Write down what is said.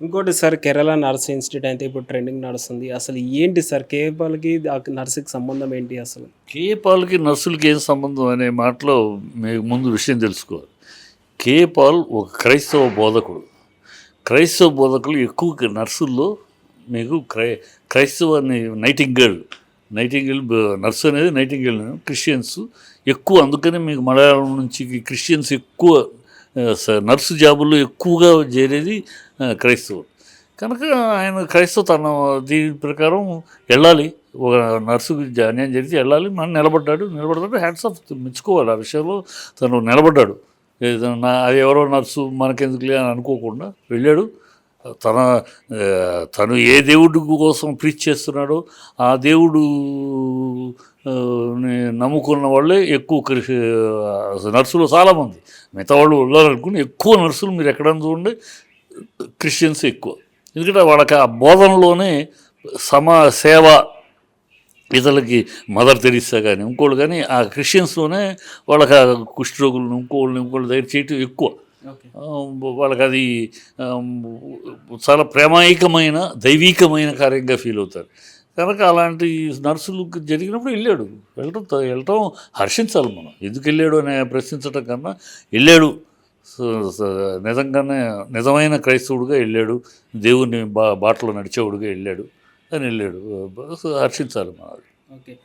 ఇంకోటి sir Kerala nurse institute అయితే ఇప్పుడు ట్రెండింగ్ నడుస్తుంది. అసలు ఏంటి సార్ కేపాల్కి నర్సుకి సంబంధం ఏంటి అసలు? కేపాల్కి నర్సులకి ఏం సంబంధం అనే మాటలో మీకు ముందు విషయం తెలుసుకోవాలి. కేపాల్ ఒక క్రైస్తవ బోధకుడు. క్రైస్తవ బోధకులు ఎక్కువ నర్సుల్లో మీకు క్రై క్రైస్తవ నైటింగల్ నైటింగల్ నర్సు అనేది నైటింగల్ క్రిస్టియన్స్ ఎక్కువ. అందుకనే మీకు మలయాళం నుంచి క్రిస్టియన్స్ ఎక్కువ నర్సు జాబుల్లో ఎక్కువగా చేరేది క్రైస్తవులు కనుక ఆయన క్రైస్తవ తన దీని ప్రకారం వెళ్ళాలి. ఒక నర్సు జ- అన్యాయం జరిగితే వెళ్ళాలి. మనం నిలబడ్డాడు. నిలబడతాడు హ్యాండ్స్ ఆఫ్ మెచ్చుకోవాలి. ఆ విషయంలో తను నిలబడ్డాడు. నా అది ఎవరో నర్సు మనకెందుకులే అని అనుకోకుండా వెళ్ళాడు. తన తను ఏ దేవుడి కోసం ప్రీచ్ చేస్తున్నాడో ఆ దేవుడు నమ్ముకున్న వాళ్ళే ఎక్కువ క్రిస్- నర్సులు చాలామంది. మిగతా వాళ్ళు వెళ్ళాలనుకుని ఎక్కువ నర్సులు మీరు ఎక్కడైనా చూడండి క్రిస్టియన్స్ ఎక్కువ. ఎందుకంటే వాళ్ళకి ఆ బోధనలోనే సమా సేవ ఇతరులకి మదర్ తెరిస్తా కానీ ఇంకోళ్ళు కానీ ఆ క్రిస్టియన్స్లోనే వాళ్ళకి ఆ కుష్ఠరోగులను ఇంకోళ్ళని ఇంకోళ్ళు దగ్గర చేయటం ఎక్కువ. వాళ్ళకి అది చాలా ప్రేమాయికమైన దైవీకమైన కార్యంగా ఫీల్ అవుతారు. కనుక అలాంటి నర్సులు జరిగినప్పుడు వెళ్ళాడు. వెళ్ళటం వెళ్ళటం హర్షించాలి మనం. ఎందుకు వెళ్ళాడు అని ప్రశ్నించటం కన్నా వెళ్ళాడు. నిజంగానే నిజమైన క్రైస్తవుడిగా వెళ్ళాడు. దేవుని బా బాటలో నడిచేవాడుగా వెళ్ళాడు. అని వెళ్ళాడు. హర్షించాలి మనం. ఓకే.